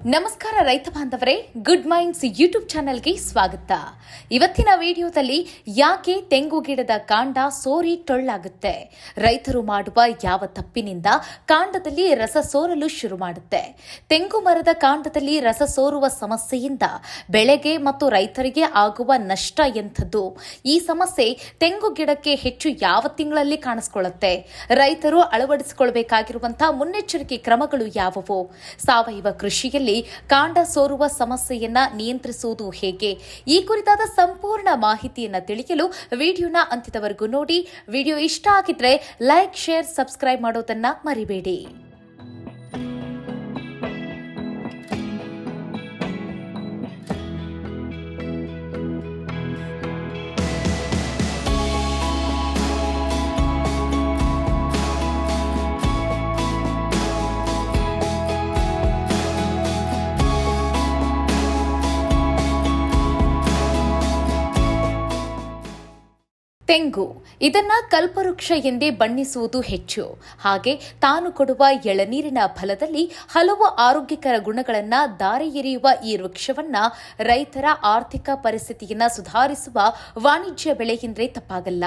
ನಮಸ್ಕಾರ ರೈತ ಬಾಂಧವರೇ ಗುಡ್ ಮೈಂಡ್ಸ್ ಯೂಟ್ಯೂಬ್ ಚಾನೆಲ್ಗೆ ಸ್ವಾಗತ. ಇವತ್ತಿನ ವಿಡಿಯೋದಲ್ಲಿ ಯಾಕೆ ತೆಂಗು ಗಿಡದ ಕಾಂಡ ಸೋರಿ ಟೊಳ್ಳಾಗುತ್ತೆ? ರೈತರು ಮಾಡುವ ಯಾವ ತಪ್ಪಿನಿಂದ ಕಾಂಡದಲ್ಲಿ ರಸ ಸೋರಲು ಶುರು ಮಾಡುತ್ತೆ? ತೆಂಗು ಮರದ ಕಾಂಡದಲ್ಲಿ ರಸ ಸೋರುವ ಸಮಸ್ಯೆಯಿಂದ ಬೆಳೆಗೆ ಮತ್ತು ರೈತರಿಗೆ ಆಗುವ ನಷ್ಟ ಎಂಥದ್ದು? ಈ ಸಮಸ್ಯೆ ತೆಂಗು ಗಿಡಕ್ಕೆ ಹೆಚ್ಚು ಯಾವ ತಿಂಗಳಲ್ಲಿ ಕಾಣಿಸ್ಕೊಳ್ಳುತ್ತೆ? ರೈತರು ಅಳವಡಿಸಿಕೊಳ್ಬೇಕಾಗಿರುವಂತಹ ಮುನ್ನೆಚ್ಚರಿಕೆ ಕ್ರಮಗಳು ಯಾವುವು? ಸಾವಯವ ಕೃಷಿಯಲ್ಲಿ ಕಾಂಡ ಸೋರುವ ಸಮಸ್ಯೆಯನ್ನ ನಿಯಂತ್ರಿಸುವುದು ಹೇಗೆ? ಈ ಕುರಿತಾದ ಸಂಪೂರ್ಣ ಮಾಹಿತಿಯನ್ನ ತಿಳಿಯಲು ವಿಡಿಯೋನ ಅಂತ್ಯದವರೆಗೂ ನೋಡಿ. ವಿಡಿಯೋ ಇಷ್ಟ ಆಗಿದ್ರೆ ಲೈಕ್, ಶೇರ್, ಸಬ್ಸ್ಕ್ರೈಬ್ ಮಾಡೋದನ್ನ ಮರಿಬೇಡಿ. ತೆಂಗು. ಇದನ್ನ ಕಲ್ಪವೃಕ್ಷ ಎಂದೇ ಬಣ್ಣಿಸುವುದು ಹೆಚ್ಚು. ಹಾಗೆ ತಾನು ಕೊಡುವ ಎಳನೀರಿನ ಫಲದಲ್ಲಿ ಹಲವು ಆರೋಗ್ಯಕರ ಗುಣಗಳನ್ನು ದಾರಿ ಎರೆಯುವ ಈ ವೃಕ್ಷವನ್ನ ರೈತರ ಆರ್ಥಿಕ ಪರಿಸ್ಥಿತಿಯನ್ನು ಸುಧಾರಿಸುವ ವಾಣಿಜ್ಯ ಬೆಳೆ ತಪ್ಪಾಗಲ್ಲ.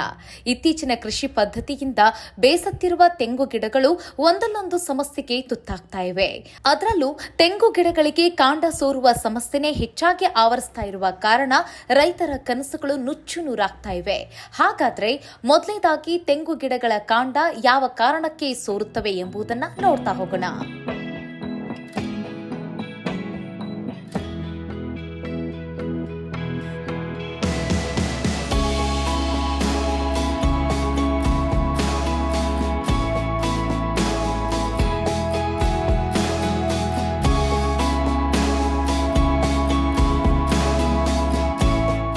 ಇತ್ತೀಚಿನ ಕೃಷಿ ಪದ್ಧತಿಯಿಂದ ಬೇಸತ್ತಿರುವ ತೆಂಗು ಗಿಡಗಳು ಒಂದಲ್ಲೊಂದು ಸಮಸ್ಯೆಗೆ ತುತ್ತಾಗ್ತಾ ಇವೆ. ಅದರಲ್ಲೂ ತೆಂಗು ಗಿಡಗಳಿಗೆ ಕಾಂಡ ಸೋರುವ ಸಮಸ್ಯೆನೇ ಹೆಚ್ಚಾಗಿ ಆವರಿಸ್ತಾ ಇರುವ ಕಾರಣ ರೈತರ ಕನಸುಗಳು ನುಚ್ಚು ನೂರಾಗ್ತಾ ಇವೆ. ಹಾಗಾದ್ರೆ ಮೊದಲನೇದಾಗಿ ತೆಂಗು ಗಿಡಗಳ ಕಾಂಡ ಯಾವ ಕಾರಣಕ್ಕೆ ಸೋರುತ್ತವೆ ಎಂಬುದನ್ನ ನೋಡ್ತಾ ಹೋಗೋಣ.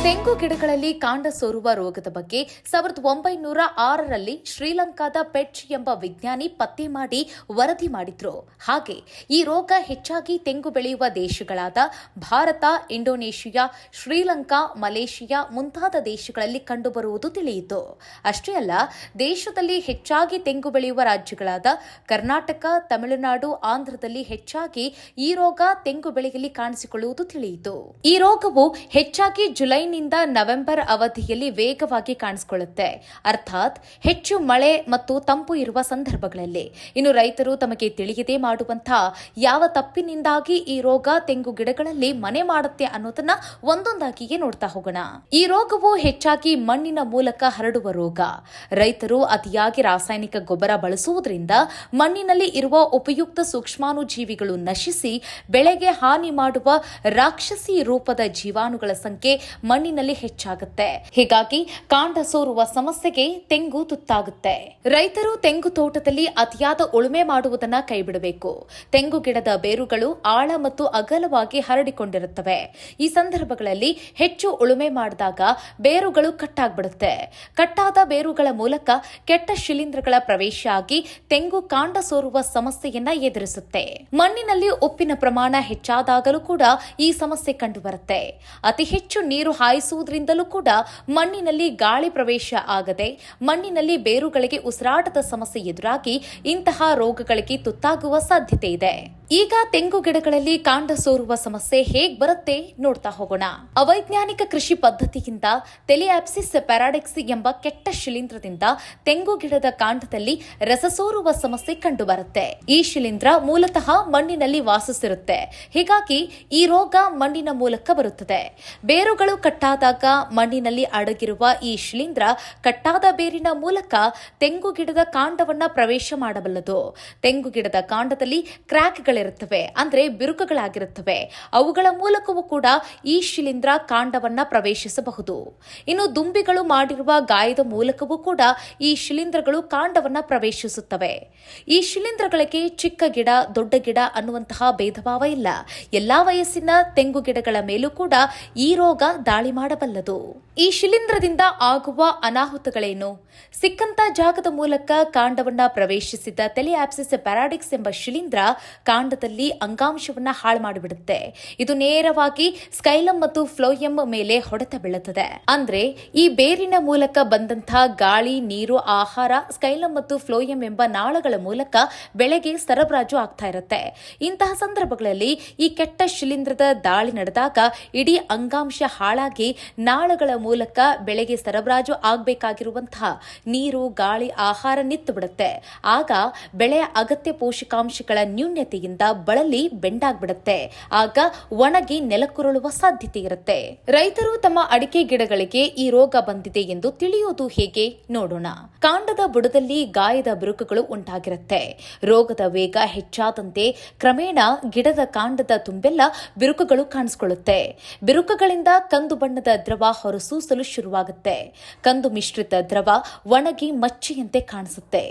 ತೆಂಗು ಗಿಡಗಳಲ್ಲಿ ಕಾಂಡ ಸೋರುವ ರೋಗದ ಬಗ್ಗೆ ಸಾವಿರದ ಒಂಬೈನೂರ ಆರರಲ್ಲಿ ಶ್ರೀಲಂಕಾದ ಪೆಟ್ಚ್ ಎಂಬ ವಿಜ್ಞಾನಿ ಪತ್ತೆ ಮಾಡಿ ವರದಿ ಮಾಡಿದ್ರು. ಹಾಗೆ ಈ ರೋಗ ಹೆಚ್ಚಾಗಿ ತೆಂಗು ಬೆಳೆಯುವ ದೇಶಗಳಾದ ಭಾರತ, ಇಂಡೋನೇಷಿಯಾ, ಶ್ರೀಲಂಕಾ, ಮಲೇಷಿಯಾ ಮುಂತಾದ ದೇಶಗಳಲ್ಲಿ ಕಂಡುಬರುವುದು ತಿಳಿಯಿತು. ಅಷ್ಟೇ ಅಲ್ಲ, ದೇಶದಲ್ಲಿ ಹೆಚ್ಚಾಗಿ ತೆಂಗು ಬೆಳೆಯುವ ರಾಜ್ಯಗಳಾದ ಕರ್ನಾಟಕ, ತಮಿಳುನಾಡು, ಆಂಧ್ರದಲ್ಲಿ ಹೆಚ್ಚಾಗಿ ಈ ರೋಗ ತೆಂಗು ಬೆಳೆಯಲ್ಲಿ ಕಾಣಿಸಿಕೊಳ್ಳುವುದು ತಿಳಿಯಿತು. ಈ ರೋಗವು ಹೆಚ್ಚಾಗಿ ಜುಲೈನಿಂದ ನವೆಂಬರ್ ಅವಧಿಯಲ್ಲಿ ವೇಗವಾಗಿ ಕಾಣಿಸಿಕೊಳ್ಳುತ್ತೆ. ಅರ್ಥಾತ್ ಹೆಚ್ಚು ಮಳೆ ಮತ್ತು ತಂಪು ಇರುವ ಸಂದರ್ಭಗಳಲ್ಲಿ ಇನ್ನು ರೈತರು ತಮಗೆ ತಿಳಿಯದೆ ಮಾಡುವಂತಹ ಯಾವ ತಪ್ಪಿನಿಂದಾಗಿ ಈ ರೋಗ ತೆಂಗು ಗಿಡಗಳಲ್ಲಿ ಮನೆ ಮಾಡುತ್ತೆ ಅನ್ನೋದನ್ನ ಒಂದೊಂದಾಗಿಯೇ ನೋಡ್ತಾ ಹೋಗೋಣ. ಈ ರೋಗವು ಹೆಚ್ಚಾಗಿ ಮಣ್ಣಿನ ಮೂಲಕ ಹರಡುವ ರೋಗ. ರೈತರು ಅತಿಯಾಗಿ ರಾಸಾಯನಿಕ ಗೊಬ್ಬರ ಬಳಸುವುದರಿಂದ ಮಣ್ಣಿನಲ್ಲಿ ಇರುವ ಉಪಯುಕ್ತ ಸೂಕ್ಷ್ಮಾಣುಜೀವಿಗಳು ನಶಿಸಿ ಬೆಳೆಗೆ ಹಾನಿ ಮಾಡುವ ರಾಕ್ಷಸಿ ರೂಪದ ಜೀವಾಣುಗಳ ಸಂಖ್ಯೆ ಮಣ್ಣಿನಲ್ಲಿ ಹೆಚ್ಚಾಗುತ್ತೆ. ಹೀಗಾಗಿ ಕಾಂಡ ಸೋರುವ ಸಮಸ್ಯೆಗೆ ತೆಂಗು ತುತ್ತಾಗುತ್ತೆ. ರೈತರು ತೆಂಗು ತೋಟದಲ್ಲಿ ಅತಿಯಾದ ಉಳುಮೆ ಮಾಡುವುದನ್ನ ಕೈಬಿಡಬೇಕು. ತೆಂಗು ಗಿಡದ ಬೇರುಗಳು ಆಳ ಮತ್ತು ಅಗಲವಾಗಿ ಹರಡಿಕೊಂಡಿರುತ್ತವೆ. ಈ ಸಂದರ್ಭಗಳಲ್ಲಿ ಹೆಚ್ಚು ಉಳುಮೆ ಮಾಡಿದಾಗ ಬೇರುಗಳು ಕಟ್ಟಾಗ್ಬಿಡುತ್ತೆ. ಕಟ್ಟಾದ ಬೇರುಗಳ ಮೂಲಕ ಕೆಟ್ಟ ಶಿಲೀಂಧ್ರಗಳ ಪ್ರವೇಶ ಆಗಿ ತೆಂಗು ಕಾಂಡ ಸೋರುವ ಸಮಸ್ಯೆಯನ್ನ ಎದುರಿಸುತ್ತೆ. ಮಣ್ಣಿನಲ್ಲಿ ಉಪ್ಪಿನ ಪ್ರಮಾಣ ಹೆಚ್ಚಾದಾಗಲೂ ಕೂಡ ಈ ಸಮಸ್ಯೆ ಕಂಡುಬರುತ್ತೆ. ಅತಿ ಹೆಚ್ಚು ನೀರು ಹಾಯಿಸುವುದರಿಂದಲೂ ಕೂಡ ಮಣ್ಣಿನಲ್ಲಿ ಗಾಳಿ ಪ್ರವೇಶ ಆಗದೆ ಮಣ್ಣಿನಲ್ಲಿ ಬೇರುಗಳಿಗೆ ಉಸಿರಾಟದ ಸಮಸ್ಯೆ ಎದುರಾಗಿ ಇಂತಹ ರೋಗಗಳಿಗೆ ತುತ್ತಾಗುವ ಸಾಧ್ಯತೆ ಇದೆ. ಈಗ ತೆಂಗು ಗಿಡಗಳಲ್ಲಿ ಕಾಂಡ ಸೋರುವ ಸಮಸ್ಯೆ ಹೇಗ್ ಬರುತ್ತೆ ನೋಡ್ತಾ ಹೋಗೋಣ. ಅವೈಜ್ಞಾನಿಕ ಕೃಷಿ ಪದ್ಧತಿಯಿಂದ ತೆಲಿಯಾಪ್ಸಿಸ್ ಪ್ಯಾರಾಡೆಕ್ಸಿ ಎಂಬ ಕೆಟ್ಟ ಶಿಲೀಂಧ್ರದಿಂದ ತೆಂಗು ಗಿಡದ ಕಾಂಡದಲ್ಲಿ ರಸ ಸೋರುವ ಸಮಸ್ಯೆ ಕಂಡುಬರುತ್ತೆ. ಈ ಶಿಲೀಂಧ್ರ ಮೂಲತಃ ಮಣ್ಣಿನಲ್ಲಿ ವಾಸಿಸಿರುತ್ತೆ. ಹೀಗಾಗಿ ಈ ರೋಗ ಮಣ್ಣಿನ ಮೂಲಕ ಬರುತ್ತದೆ. ಬೇರುಗಳು ಕಟ್ಟಾದಾಗ ಮಣ್ಣಿನಲ್ಲಿ ಅಡಗಿರುವ ಈ ಶಿಲೀಂಧ್ರ ಕಟ್ಟಾದ ಬೇರಿನ ಮೂಲಕ ತೆಂಗು ಗಿಡದ ಕಾಂಡವನ್ನ ಪ್ರವೇಶ ಮಾಡಬಲ್ಲದು. ತೆಂಗು ಗಿಡದ ಕಾಂಡದಲ್ಲಿ ಕ್ರ್ಯಾಕ್ಗಳಿರುತ್ತವೆ, ಅಂದ್ರೆ ಬಿರುಕುಗಳಾಗಿರುತ್ತವೆ. ಅವುಗಳ ಮೂಲಕವೂ ಕೂಡ ಈ ಶಿಲೀಂಧ್ರ ಕಾಂಡವನ್ನ ಪ್ರವೇಶಿಸಬಹುದು. ಇನ್ನು ದುಂಬಿಗಳು ಮಾಡಿರುವ ಗಾಯದ ಮೂಲಕವೂ ಕೂಡ ಈ ಶಿಲೀಂಧ್ರಗಳು ಕಾಂಡವನ್ನ ಪ್ರವೇಶಿಸುತ್ತವೆ. ಈ ಶಿಲೀಂಧ್ರಗಳಿಗೆ ಚಿಕ್ಕ ಗಿಡ, ದೊಡ್ಡ ಗಿಡ ಅನ್ನುವಂತಹ ಭೇದಭಾವ ಇಲ್ಲ. ಎಲ್ಲಾ ವಯಸ್ಸಿನ ತೆಂಗು ಗಿಡಗಳ ಮೇಲೂ ಕೂಡ ಈ ರೋಗ ದಾಳಿ ಮಾಡಬಲ್ಲದು. ಈ ಶಿಲೀಂಧ್ರದಿಂದ ಆಗುವ ಅನಾಹುತಗಳೇನು? ಸಿಕ್ಕಂತ ಜಾಗದ ಮೂಲಕ ಕಾಂಡವನ್ನ ಪ್ರವೇಶಿಸಿದ ಟೆಲಿಆಪ್ಸಿಸ್ ಪ್ಯಾರಾಡಿಕ್ಸ್ ಎಂಬ ಶಿಲೀಂಧ್ರ ಕಾಂಡದಲ್ಲಿ ಅಂಗಾಂಶವನ್ನ ಹಾಳು ಮಾಡಿಬಿಡುತ್ತೆ. ಇದು ನೇರವಾಗಿ ಸ್ಕೈಲಮ್ ಮತ್ತು ಫ್ಲೋಯಂ ಮೇಲೆ ಹೊಡೆತ ಬೀಳುತ್ತದೆ. ಅಂದ್ರೆ ಈ ಬೇರಿನ ಮೂಲಕ ಬಂದಂತಹ ಗಾಳಿ, ನೀರು, ಆಹಾರ ಸ್ಕೈಲಮ್ ಮತ್ತು ಫ್ಲೋಯಂ ಎಂಬ ನಾಳಗಳ ಮೂಲಕ ಬೆಳೆಗೆ ಸರಬರಾಜು ಆಗ್ತಾ ಇರುತ್ತೆ. ಇಂತಹ ಸಂದರ್ಭಗಳಲ್ಲಿ ಈ ಕೆಟ್ಟ ಶಿಲೀಂಧ್ರದ ದಾಳಿ ನಡೆದಾಗ ಇಡೀ ಅಂಗಾಂಶ ಹಾಳಾಗಿ ನಾಳಗಳ ಮೂಲಕ ಬೆಳೆಗೆ ಸರಬರಾಜು ಆಗಬೇಕಾಗಿರುವಂತಹ ನೀರು, ಗಾಳಿ, ಆಹಾರ ನಿತ್ತು ಬಿಡುತ್ತೆ. ಆಗ ಬೆಳೆಯ ಅಗತ್ಯ ಪೋಷಕಾಂಶಗಳ ನ್ಯೂನ್ಯತೆಯಿಂದ ಬಳಲಿ ಬೆಂಡಾಗ್ಬಿಡುತ್ತೆ. ಆಗ ಒಣಗಿ ನೆಲಕ್ಕುರುಳುವ ಸಾಧ್ಯತೆ ಇರುತ್ತೆ. ರೈತರು ತಮ್ಮ ಅಡಿಕೆ ಗಿಡಗಳಿಗೆ ಈ ರೋಗ ಬಂದಿದೆ ಎಂದು ತಿಳಿಯೋದು ಹೇಗೆ ನೋಡೋಣ. ಕಾಂಡದ ಬುಡದಲ್ಲಿ ಗಾಯದ ಬಿರುಕುಗಳು ಉಂಟಾಗಿರುತ್ತೆ. ರೋಗದ ವೇಗ ಹೆಚ್ಚಾದಂತೆ ಕ್ರಮೇಣ ಗಿಡದ ಕಾಂಡದ ತುಂಬೆಲ್ಲ ಬಿರುಕುಗಳು ಕಾಣಿಸಿಕೊಳ್ಳುತ್ತೆ. ಬಿರುಕುಗಳಿಂದ ಕಂದು ಬಣ್ಣದ ದ್ರವ ಹೊರಸೂಸಲು ಶುರುವಾಗುತ್ತೆ. ಕಂದು ಮಿಶ್ರಿತ ದ್ರವ ಒಣಗಿ ಮಚ್ಚಿಯಂತೆ ಕಾಣಿಸುತ್ತೆ.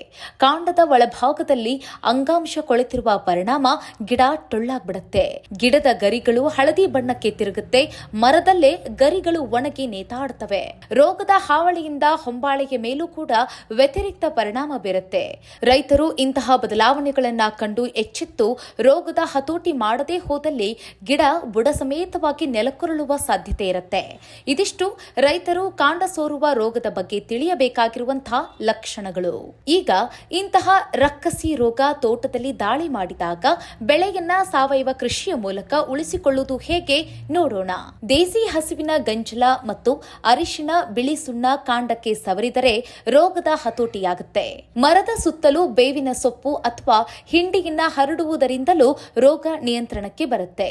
ಕಾಂಡದ ಒಳಭಾಗದಲ್ಲಿ ಅಂಗಾಂಶ ಕೊಳೆತಿರುವ ಪರಿಣಾಮ ಗಿಡ ಟೊಳ್ಳಾಗ್ಬಿಡುತ್ತೆ. ಗಿಡದ ಗರಿಗಳು ಹಳದಿ ಬಣ್ಣಕ್ಕೆ ತಿರುಗುತ್ತೆ. ಮರದಲ್ಲೇ ಗರಿಗಳು ಒಣಗಿ ನೇತಾಡುತ್ತವೆ. ರೋಗದ ಹಾವಳಿಯಿಂದ ಹೊಂಬಾಳೆಯ ಮೇಲೂ ಕೂಡ ವ್ಯತಿರಿಕ್ತ ಪರಿಣಾಮ ಬೀರುತ್ತೆ. ರೈತರು ಇಂತಹ ಬದಲಾವಣೆಗಳನ್ನ ಕಂಡು ಎಚ್ಚೆತ್ತು ರೋಗದ ಹತೋಟಿ ಮಾಡದೇ ಹೋದಲ್ಲಿ ಗಿಡ ಬುಡ ಸಮೇತವಾಗಿ ನೆಲಕ್ಕುರುಳುವ ಸಾಧ್ಯತೆ ಇರುತ್ತೆ. ಇದಿಷ್ಟು ರೈತರು ಕಾಂಡ ಸೋರುವ ರೋಗದ ಬಗ್ಗೆ ತಿಳಿಯಬೇಕಾಗಿರುವಂತಹ ಲಕ್ಷಣಗಳು. ಈಗ ಇಂತಹ ರಕ್ಕಸಿ ರೋಗ ತೋಟದಲ್ಲಿ ದಾಳಿ ಮಾಡಿದಾಗ ಬೆಳೆಯನ್ನ ಸಾವಯವ ಕೃಷಿಯ ಮೂಲಕ ಉಳಿಸಿಕೊಳ್ಳುವುದು ಹೇಗೆ ನೋಡೋಣ. ದೇಸಿ ಹಸುವಿನ ಗಂಜಲ ಮತ್ತು ಅರಿಶಿನ, ಬಿಳಿ ಸುಣ್ಣ ಕಾಂಡಕ್ಕೆ ಸವರಿದರೆ ರೋಗದ ಹತೋಟಿಯಾಗುತ್ತೆ. ಮರದ ಸುತ್ತಲೂ ಬೇವಿನ ಸೊಪ್ಪು ಅಥವಾ ಹಿಂಡಿಯನ್ನ ಹರಡುವುದರಿಂದಲೂ ರೋಗ ನಿಯಂತ್ರಣಕ್ಕೆ ಬರುತ್ತೆ.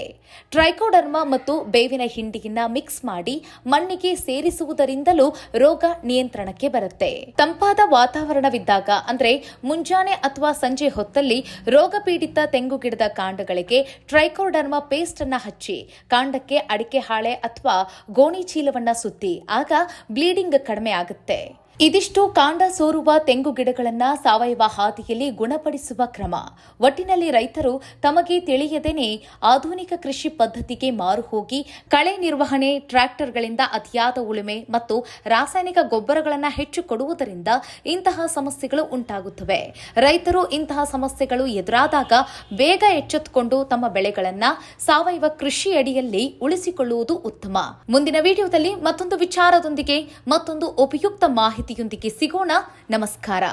ಟ್ರೈಕೋಡರ್ಮಾ ಮತ್ತು ಬೇವಿನ ಹಿಂಡಿಯನ್ನ ಮಿಕ್ಸ್ ಮಾಡಿ ಮಣ್ಣಿಗೆ ಸೇರಿಸುವುದರಿಂದಲೂ ರೋಗ ನಿಯಂತ್ರಣಕ್ಕೆ ಬರುತ್ತೆ. ತಂಪಾದ ವಾತಾವರಣವಿದ್ದಾಗ, ಅಂದ್ರೆ ಮುಂಜಾನೆ ಅಥವಾ ಸಂಜೆ ಹೊತ್ತಲ್ಲಿ ರೋಗ ಪೀಡಿತ ತೆಂಗು ಗಿಡದ ಕಾಂಡಗಳಿಗೆ ಟ್ರೈಕೋಡರ್ಮಾ ಪೇಸ್ಟ್ ಅನ್ನ ಹಚ್ಚಿ, ಕಾಂಡಕ್ಕೆ ಅಡಿಕೆ ಹಾಳೆ ಅಥವಾ ಗೋಣಿ ಚೀಲವನ್ನ ಸುತ್ತಿ, ಆಗ ಬ್ಲೀಡಿಂಗ್ ಕಡಿಮೆ ಆಗುತ್ತೆ. ಇದಿಷ್ಟು ಕಾಂಡ ಸೋರುವ ತೆಂಗು ಗಿಡಗಳನ್ನ ಸಾವಯವ ಹಾದಿಯಲ್ಲಿ ಗುಣಪಡಿಸುವ ಕ್ರಮ. ಒಟ್ಟಿನಲ್ಲಿ ರೈತರು ತಮಗೆ ತಿಳಿಯದೇನೆ ಆಧುನಿಕ ಕೃಷಿ ಪದ್ಧತಿಗೆ ಮಾರು ಹೋಗಿ ಕಳೆ ನಿರ್ವಹಣೆ, ಟ್ರ್ಯಾಕ್ಟರ್ಗಳಿಂದ ಅತಿಯಾದ ಉಳುಮೆ ಮತ್ತು ರಾಸಾಯನಿಕ ಗೊಬ್ಬರಗಳನ್ನು ಹೆಚ್ಚು ಕೊಡುವುದರಿಂದ ಇಂತಹ ಸಮಸ್ಯೆಗಳು ಉಂಟಾಗುತ್ತವೆ. ರೈತರು ಇಂತಹ ಸಮಸ್ಯೆಗಳು ಎದುರಾದಾಗ ಬೇಗ ಎಚ್ಚೆತ್ತುಕೊಂಡು ತಮ್ಮ ಬೆಳೆಗಳನ್ನು ಸಾವಯವ ಕೃಷಿ ಅಡಿಯಲ್ಲಿ ಉಳಿಸಿಕೊಳ್ಳುವುದು ಉತ್ತಮ. ಮುಂದಿನ ವಿಡಿಯೋದಲ್ಲಿ ಮತ್ತೊಂದು ವಿಚಾರದೊಂದಿಗೆ ಮತ್ತೊಂದು ಉಪಯುಕ್ತ ಮಾಹಿತಿಯೊಂದಿಗೆ ಸಿಗೋಣ. ನಮಸ್ಕಾರ.